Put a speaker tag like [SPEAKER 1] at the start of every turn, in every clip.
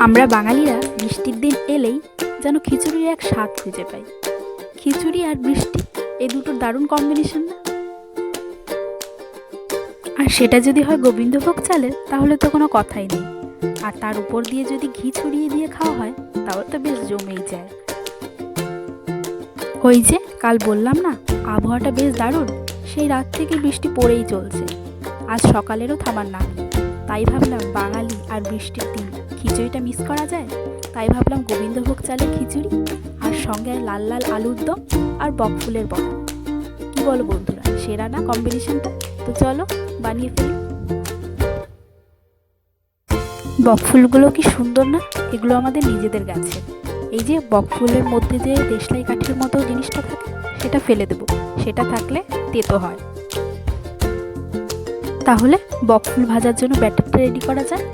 [SPEAKER 1] আমরা বাঙালিরা বৃষ্টির দিন এলেই যেন খিচুড়ির এক স্বাদ খুঁজে পাই। খিচুড়ি আর বৃষ্টি এই দুটোর দারুণ কম্বিনেশন না? আর সেটা যদি হয় গোবিন্দভোগ চালের, তাহলে তো কোনো কথাই নেই। আর তার উপর দিয়ে যদি ঘি ছড়িয়ে দিয়ে খাওয়া হয়, তাহলে তো বেশ জমেই যায়। ওই যে, কাল বললাম না, আবহাওয়াটা বেশ দারুণ, সেই রাত থেকে বৃষ্টি পড়েই চলছে। আজ সকালেরও থামার নাম নেই। তাই ভাবলাম বাঙালি আর বৃষ্টির দিন, খিচুড়িটা মিস করা যায়? তাই ভাবলাম গোবিন্দভোগ চালের খিচুড়ি, আর সঙ্গে লাল লাল আলুর দম আর বকফুলের বড়া। কি বলো বন্ধুরা, সেরা না কম্বিনেশনটা তো চলো, বানিয়ে ফেলি। বকফুলগুলো কি সুন্দর না? এগুলো আমাদের নিজেদের গাছে। এই যে বকফুলের মধ্যে যে দেশলাই কাঠের মতো জিনিসটা থাকে, সেটা ফেলে দেবো। সেটা থাকলে তেতো হয়। তাহলে বকফুল ভাজার জন্য ব্যাটারটা রেডি করা যায়।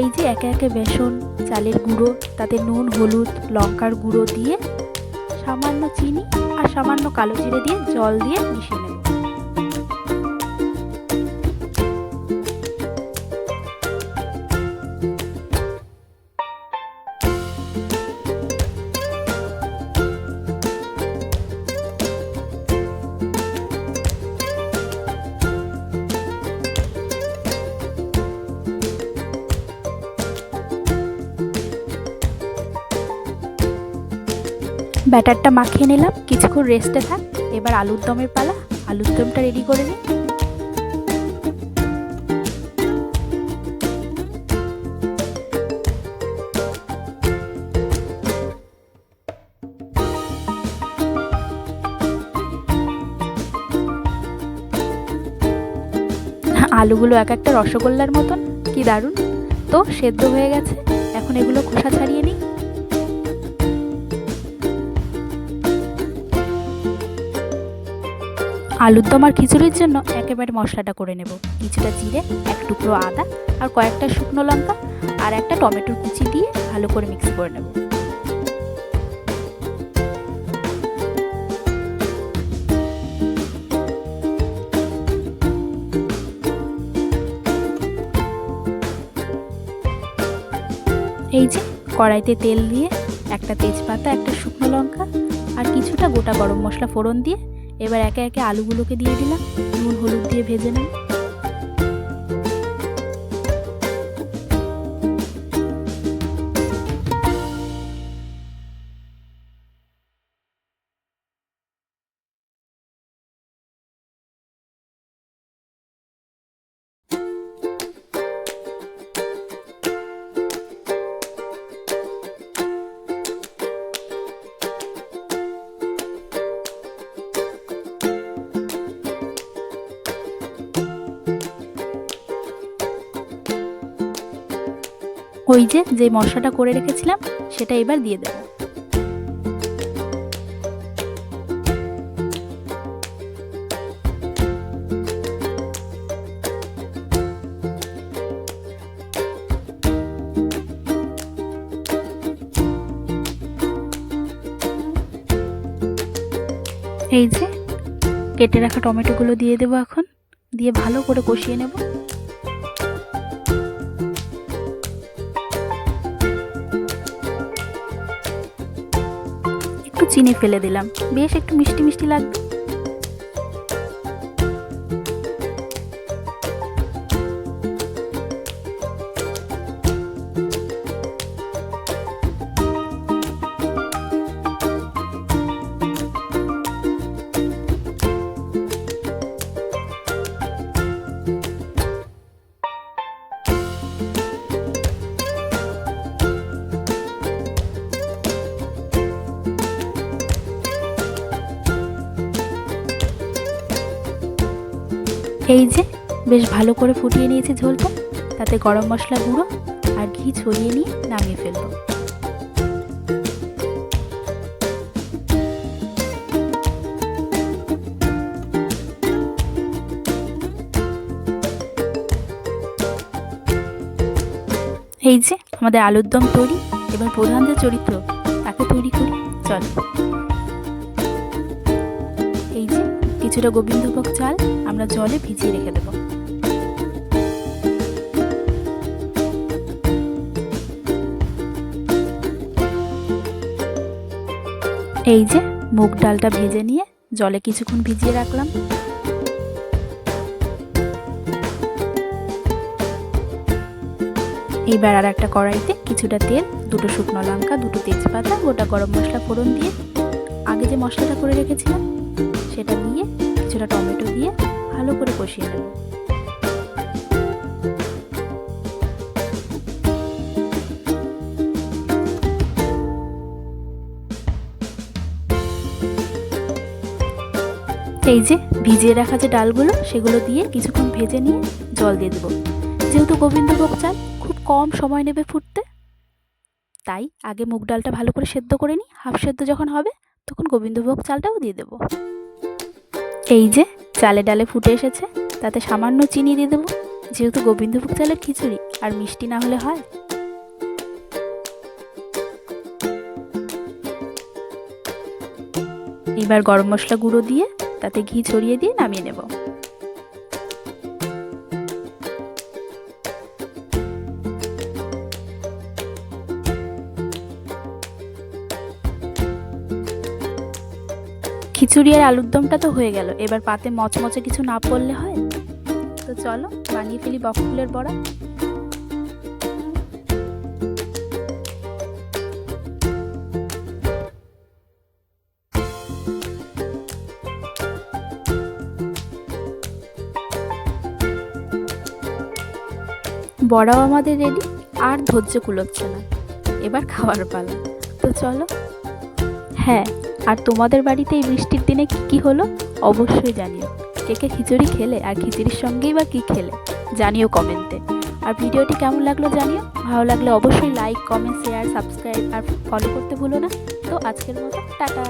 [SPEAKER 1] এই যে একে একে বেসন, চালের গুঁড়ো, তাতে নুন, হলুদ, লঙ্কার গুঁড়ো দিয়ে সামান্য চিনি আর সামান্য কালো জিরে দিয়ে জল দিয়ে মিশিয়ে নেব। ব্যাটারটা মাখিয়ে নিলাম, কিছুক্ষণ রেস্টে থাক। এবার আলুর দমের পালা, আলুর দমটা রেডি করে নিই আলুগুলো এক একটা রসগোল্লার মতন, কি দারুণ। তো সেদ্ধ হয়ে গেছে, এখন এগুলো খোসা ছাড়িয়ে নিই। আলুর দম আর খিচুড়ির জন্য একেবারে মশলাটা করে নেব। কিছুটা জিরে, এক টুকরো আদা আর কয়েকটা শুকনো লঙ্কা আর একটা টমেটোর কুচি দিয়ে ভালো করে মিক্স করে নেব। এই যে কড়াইতে তেল দিয়ে একটা তেজপাতা, একটা শুকনো লঙ্কা আর কিছুটা গোটা গরম মশলা ফোড়ন দিয়ে এবার একে একে আলুগুলোকে দিয়ে দিলাম নুন হলুদ দিয়ে ভেজে নেব। ওই যে যে মশলাটা করে রেখেছিলাম, সেটা এবার দিয়ে দেব। এই যে, কেটে রাখা টমেটোগুলো দিয়ে দেবো এখন। দিয়ে ভালো করে কষিয়ে নেব। চিনি ফেলে দিলাম। বেশ একটু মিষ্টি মিষ্টি লাগবে। এই যে, বেশ ভালো করে ফুটিয়ে নিয়েছি ঝোলটা। তাতে গরম মশলা গুঁড়ো আর ঘি ছড়িয়ে নিয়ে নামিয়ে ফেলব। এই যে, আমাদের আলুর দম তৈরি। এবার প্রধান যে চরিত্র, তাকে তৈরি করি। চল। এই যে কিছুটা গোবিন্দভোগ চাল আমরা জলে ভিজিয়ে রেখে দেবো। এই যে, মুগ ডালটা ভেজে নিয়ে জলে কিছুক্ষণ ভিজিয়ে রাখলাম। এবার আর একটা কড়াইতে কিছুটা তেল, দুটো শুকনো লঙ্কা, দুটো তেজপাতা, গোটা গরম মশলা ফোড়ন দিয়ে আগে যে মশলাটা করে রেখেছিলাম কষিয়ে নেব এই যে ভিজিয়ে রাখা যে ডালগুলো, সেগুলো দিয়ে কিছুক্ষণ ভেজে নিয়ে জল দিয়ে দেবো। যেহেতু গোবিন্দভোগ চাল খুব কম সময় নেবে ফুটতে, তাই আগে মুগ ডালটা ভালো করে সেদ্ধ করে নিই। হাফ সেদ্ধ যখন হবে, তখন গোবিন্দভোগ চালটাও দিয়ে দেবো। এই যে চালে ডালে ফুটে এসেছে, তাতে সামান্য চিনি দিয়ে দেবো। যেহেতু গোবিন্দভোগ চালের খিচুড়ি, আর মিষ্টি না হলে হয়। এবার গরম মশলা গুঁড়ো দিয়ে, তাতে ঘি ছড়িয়ে দিয়ে নামিয়ে নেব। খিচুড়ি আর আলুর দমটা তো হয়ে গেল। এবার পাতে মচমচে কিছু না পড়লে হয়? তো চলো, বানিয়ে ফেলি বকফুলের বড়া। বড়াও আমাদের রেডি আর ধৈর্য কুলোচ্ছে না। এবার খাওয়ার পালা। তো চলো। হ্যাঁ আর তোমাদের বাড়িতে এই বৃষ্টির দিনে কি কি হলো? অবশ্যই জানিও। কে কে খিচুড়ি খেলে আর খিচুড়ির সঙ্গেই বা কী খেলে, জানিও কমেন্টে। আর ভিডিওটি কেমন লাগল জানিও? ভালো লাগলে অবশ্যই লাইক কমেন্ট শেয়ার সাবস্ক্রাইব আর ফলো করতে ভুলো না। তো আজকের মতো, টাটা।